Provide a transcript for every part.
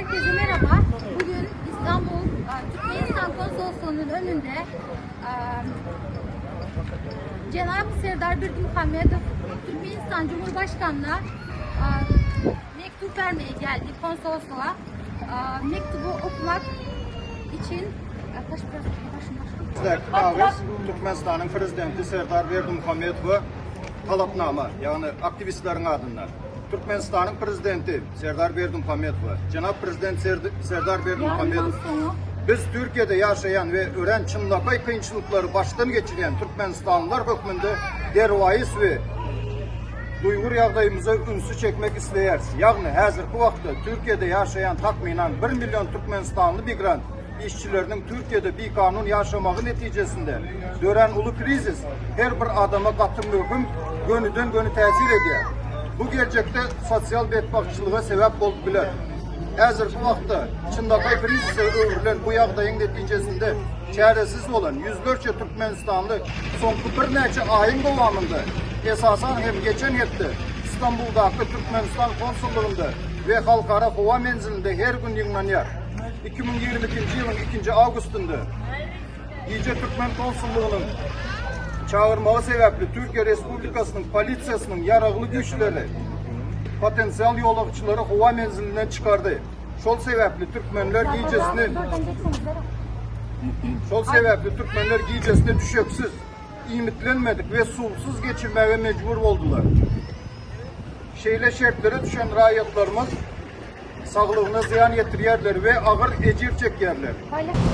Herkese merhaba. Bugün İstanbul e, Türkmenistan Konsolosluğu'nun önünde e, Cenab-ı Serdar Birdi Muhammedov Türkmenistan Cumhurbaşkanı'na e, mektup vermeye geldik konsolosluğa. Mektubu okumak için. Sizlerki kağız Türkmenistan'ın prezidenti Serdar Berdimuhamedova talapnama, yani aktivistlerin adından. Türkmenistan'ın prezidenti Serdar Berdimuhamedova, Cenab Prezident Serd- Serdar Yarından sonra biz Türkiye'de yaşayan ve öğren çınlapay kıyınçılıkları baştan geçiren Türkmenistanlılar hükmünde dervayis ve Duygur yağdayımıza ünsü çekmek isteyeriz. Yani hazır bu vaxtda Türkiye'de yaşayan takminan 1 milyon Türkmenistanlı migrant işçilerinin Türkiye'de bir kanun yaşamağı neticesinde dören ulu krizis her bir adama katı mühüm gönüden gönü tesir ediyor. Bu gelecekte sosyal bedbahtçılığa sebep oldu bilir. Hazır bu vaxtda Çındakay krizise öğrülen bu yağdayın neticesinde çaresiz olan yüzlerce Türkmenistanlı son bir neçe ayın devamında esasen hem geçen yılda İstanbul'daki Türkmenistan konsolluğunda ve halkara hava menzilinde her gün yayınlanıyor. 2022 yılın 2. Ağustos'unda İyice Türkmen konsolluğunun çağırmağı sebeple Türkiye Respublikası'nın polisiyasının yararlı güçleri potansiyel yolakçıları hava menzilinden çıkardı. Şol sebeple Türkmenler giyicesinin Şol sebeple Türkmenler giyicesine düşeksiz, imitlenmedik ve sulsuz geçirmeye mecbur oldular. Şeyle şartlara düşen rahatlarımız sağlığına ziyan yetiriyerler ve ağır ecir çekiyerler.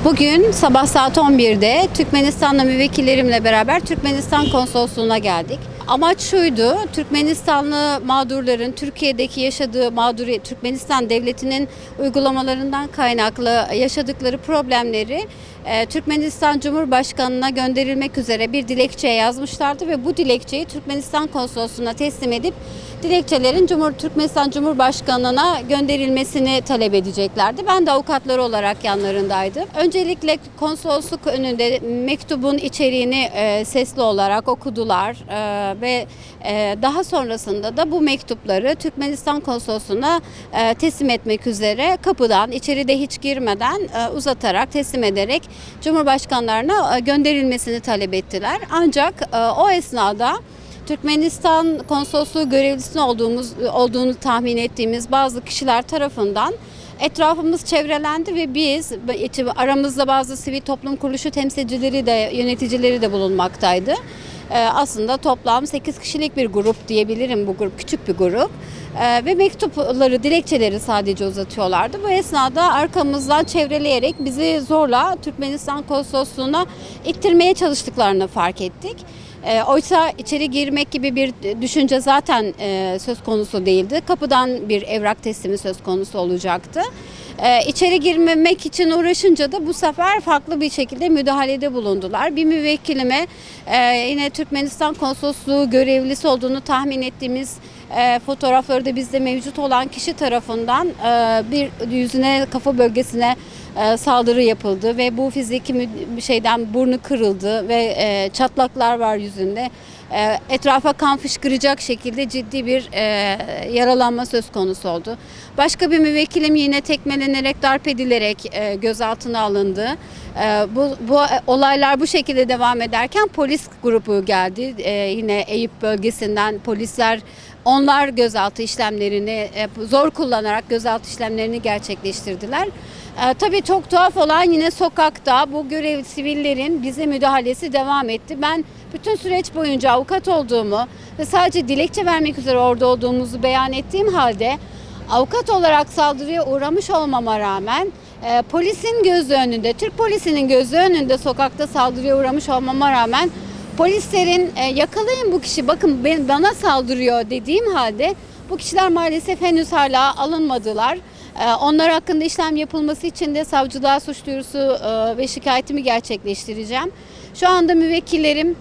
Bugün sabah saat 11'de Türkmenistan'la müvekkillerimle beraber Türkmenistan konsolosluğuna geldik. Amaç şuydu, Türkmenistanlı mağdurların Türkiye'deki yaşadığı mağduriyet, Türkmenistan devletinin uygulamalarından kaynaklı yaşadıkları problemleri e, Türkmenistan Cumhurbaşkanı'na gönderilmek üzere bir dilekçe yazmışlardı ve bu dilekçeyi Türkmenistan konsolosluğuna teslim edip dilekçelerin Cumhur Türkmenistan Cumhurbaşkanı'na gönderilmesini talep edeceklerdi. Ben de avukatları olarak yanlarındaydım. Öncelikle konsolosluk önünde mektubun içeriğini e, sesli olarak okudular e, ve e, daha sonrasında da bu mektupları Türkmenistan konsolosluğuna e, teslim etmek üzere kapıdan içeride hiç girmeden e, uzatarak teslim ederek Cumhurbaşkanlarına gönderilmesini talep ettiler. Ancak o esnada Türkmenistan konsolosluğu görevlisi olduğumuz olduğunu tahmin ettiğimiz bazı kişiler tarafından etrafımız çevrelendi ve biz aramızda bazı sivil toplum kuruluşu temsilcileri de yöneticileri de bulunmaktaydı. Ee, aslında toplam 8 kişilik bir grup diyebilirim bu grup küçük bir grup. Ee, ve mektupları, dilekçeleri sadece uzatıyorlardı. Bu esnada arkamızdan çevreleyerek bizi zorla Türkmenistan konsolosluğuna ittirmeye çalıştıklarını fark ettik. E, oysa içeri girmek gibi bir düşünce zaten e, söz konusu değildi. Kapıdan bir evrak teslimi söz konusu olacaktı. E, içeri girmemek için uğraşınca da bu sefer farklı bir şekilde müdahalede bulundular. Bir müvekkilime e, yine Türkmenistan konsolosluğu görevlisi olduğunu tahmin ettiğimiz e, fotoğrafları da bizde mevcut olan kişi tarafından e, bir yüzüne kafa bölgesine e, saldırı yapıldı ve bu fiziki şeyden burnu kırıldı ve e, çatlaklar var yüzünde. E, etrafa kan fışkıracak şekilde ciddi bir e, yaralanma söz konusu oldu. Başka bir müvekkilim yine tekmelenerek darp edilerek e, gözaltına alındı. E, bu, bu olaylar bu şekilde devam ederken polis grubu geldi. E, yine Eyüp bölgesinden polisler onlar gözaltı işlemlerini e, zor kullanarak gözaltı işlemlerini gerçekleştirdiler. E, tabii çok tuhaf olan yine sokakta bu görev sivillerin bize müdahalesi devam etti. Ben bütün süreç boyunca avukat olduğumu ve sadece dilekçe vermek üzere orada olduğumuzu beyan ettiğim halde avukat olarak saldırıya uğramış olmama rağmen e, polisin gözü önünde, Türk polisinin gözü önünde sokakta saldırıya uğramış olmama rağmen polislerin e, yakalayın bu kişi bakın ben, bana saldırıyor dediğim halde bu kişiler maalesef henüz hala alınmadılar. E, onlar hakkında işlem yapılması için de savcılığa suç duyurusu e, ve şikayetimi gerçekleştireceğim. Şu anda müvekkillerim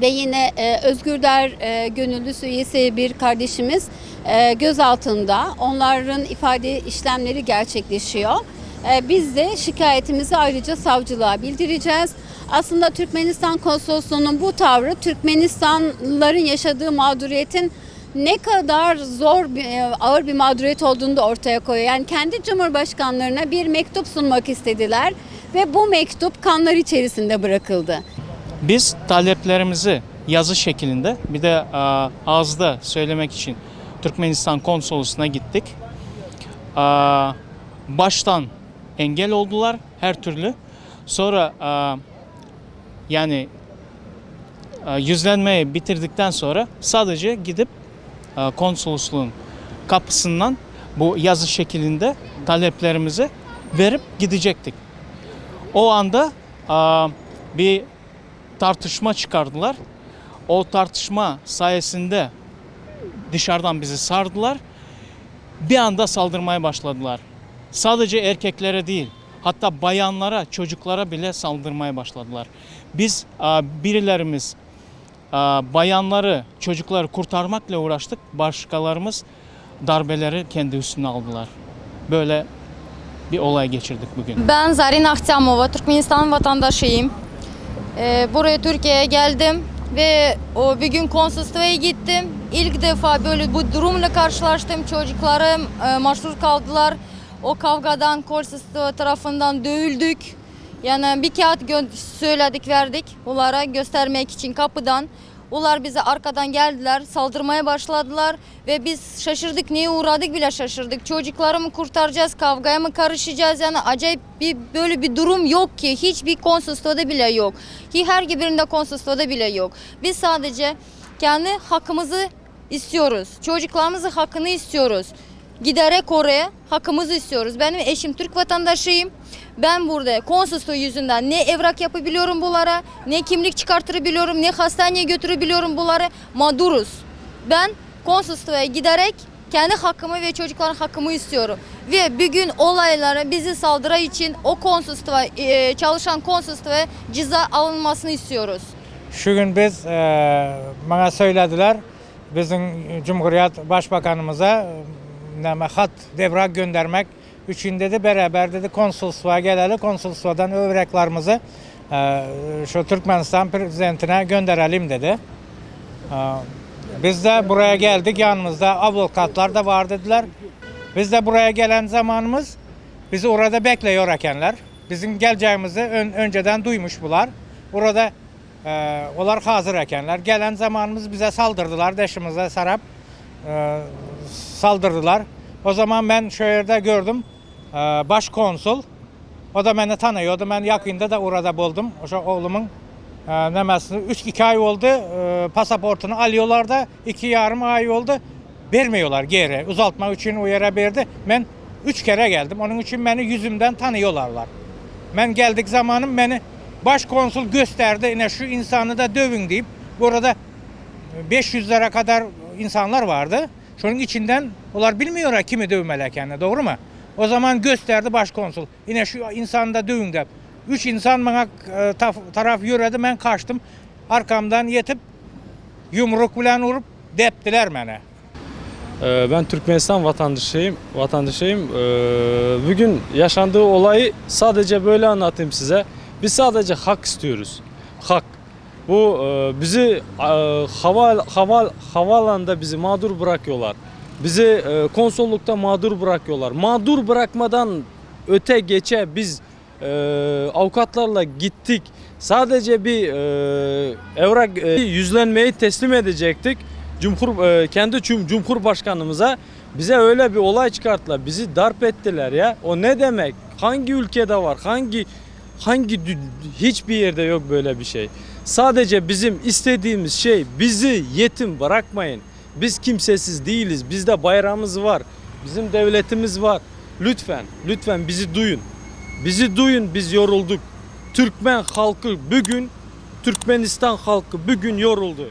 ve yine e, Özgür Der gönüllüsü üyesi bir kardeşimiz e, gözaltında. Onların ifade işlemleri gerçekleşiyor. Biz de şikayetimizi ayrıca savcılığa bildireceğiz. Aslında Türkmenistan konsolosluğunun bu tavrı Türkmenistanlıların yaşadığı mağduriyetin ne kadar zor, e, ağır bir mağduriyet olduğunu da ortaya koyuyor. Yani kendi cumhurbaşkanlarına bir mektup sunmak istediler ve bu mektup kanlar içerisinde bırakıldı. Biz taleplerimizi yazı şeklinde bir de e, ağızda söylemek için Türkmenistan konsolosluğuna gittik. E, baştan engel oldular her türlü. Sonra yani e, yüzlenmeyi bitirdikten sonra sadece gidip e, konsolosluğun kapısından bu yazı şeklinde taleplerimizi verip gidecektik. O anda e, bir tartışma çıkardılar. O tartışma sayesinde dışarıdan bizi sardılar. Bir anda saldırmaya başladılar. Sadece erkeklere değil, hatta bayanlara, çocuklara bile saldırmaya başladılar. Biz birilerimiz bayanları, çocukları kurtarmakla uğraştık. Başkalarımız darbeleri kendi üstüne aldılar. Böyle bir olay geçirdik bugün. Ben Zarin Ahtamova, Türkmenistan vatandaşıyım. Ee, buraya Türkiye'ye geldim ve o bir gün konsolosluğa gittim. İlk defa böyle bu durumla karşılaştım. Çocuklarım e, mahsur kaldılar. O kavgadan konsolosluğa tarafından dövüldük. Yani bir kağıt söyledik verdik onlara göstermek için kapıdan. Onlar bize arkadan geldiler, saldırmaya başladılar ve biz şaşırdık, neye uğradık bile şaşırdık. Çocukları mı kurtaracağız, kavgaya mı karışacağız? Yani acayip bir böyle bir durum yok ki. Hiçbir konsolosluğda bile yok. Ki her birinde konsolosluğda bile yok. Biz sadece kendi hakkımızı istiyoruz. Çocuklarımızın hakkını istiyoruz. Giderek oraya hakkımızı istiyoruz. Benim eşim Türk vatandaşıyım. Ben burada konsolosluğu yüzünden ne evrak yapabiliyorum bunlara, ne kimlik çıkartabiliyorum, ne hastaneye götürebiliyorum bunları. Mağduruz. Ben konsolosluğa giderek kendi hakkımı ve çocukların hakkımı istiyorum. Ve bir gün olaylara bizi saldıra için o konsolosluğa e, çalışan konsolosluğa ceza alınmasını istiyoruz. Şu gün biz e, bana söylediler bizim Cumhuriyet Başbakanımıza hat devrak göndermek için dedi beraber dedi konsolosluğa gelelim konsolosluğadan evraklarımızı e, şu Türkmenistan prezidentine gönderelim dedi. E, biz de buraya geldik yanımızda avukatlar da var dediler. Biz de buraya gelen zamanımız bizi orada bekliyor ekenler. Bizim geleceğimizi ön- önceden duymuş bular. Orada e, onlar hazır ekenler. Gelen zamanımız bize saldırdılar. Deşimize sarap e, saldırdılar. O zaman ben şehirde gördüm. E, başkonsul. O da beni tanıyordu. Ben yakında da orada buldum. O oğlumun e, nemesini. 3-2 ay oldu. E, pasaportunu alıyorlar da 2 yarım ay oldu. Vermiyorlar geri. Uzatmak için o yere verdi. Ben 3 kere geldim. Onun için beni yüzümden tanıyorlarlar. Ben geldik zamanım beni başkonsul gösterdi. Yine şu insanı da dövün deyip burada 500'lere kadar insanlar vardı. Şunun içinden onlar bilmiyorlar kimi dövmeler kendine doğru mu? O zaman gösterdi başkonsul. Yine şu insanı da dövün de. Üç insan bana e, taf- taraf yürüdü ben kaçtım. Arkamdan yetip yumruk bilen vurup deptiler beni. Ee, Ben Türkmenistan vatandaşıyım. Vatandaşıyım. Ee, Bugün yaşandığı olayı sadece böyle anlatayım size. Biz sadece hak istiyoruz. Hak. Bu e, bizi e, hava hava havaalanında bizi mağdur bırakıyorlar. Bizi e, konsollukta mağdur bırakıyorlar. Mağdur bırakmadan öte geçe biz e, avukatlarla gittik. Sadece bir evrak yüzlenmeyi teslim edecektik. Cumhur e, kendi cum, Cumhurbaşkanımıza bize öyle bir olay çıkarttılar. Bizi darp ettiler ya. O ne demek? Hangi ülkede var? Hangi hangi hiçbir yerde yok böyle bir şey. Sadece bizim istediğimiz şey bizi yetim bırakmayın. Biz kimsesiz değiliz. Bizde bayrağımız var. Bizim devletimiz var. Lütfen, lütfen bizi duyun. Bizi duyun, biz yorulduk. Türkmen halkı bugün, Türkmenistan halkı bugün yoruldu.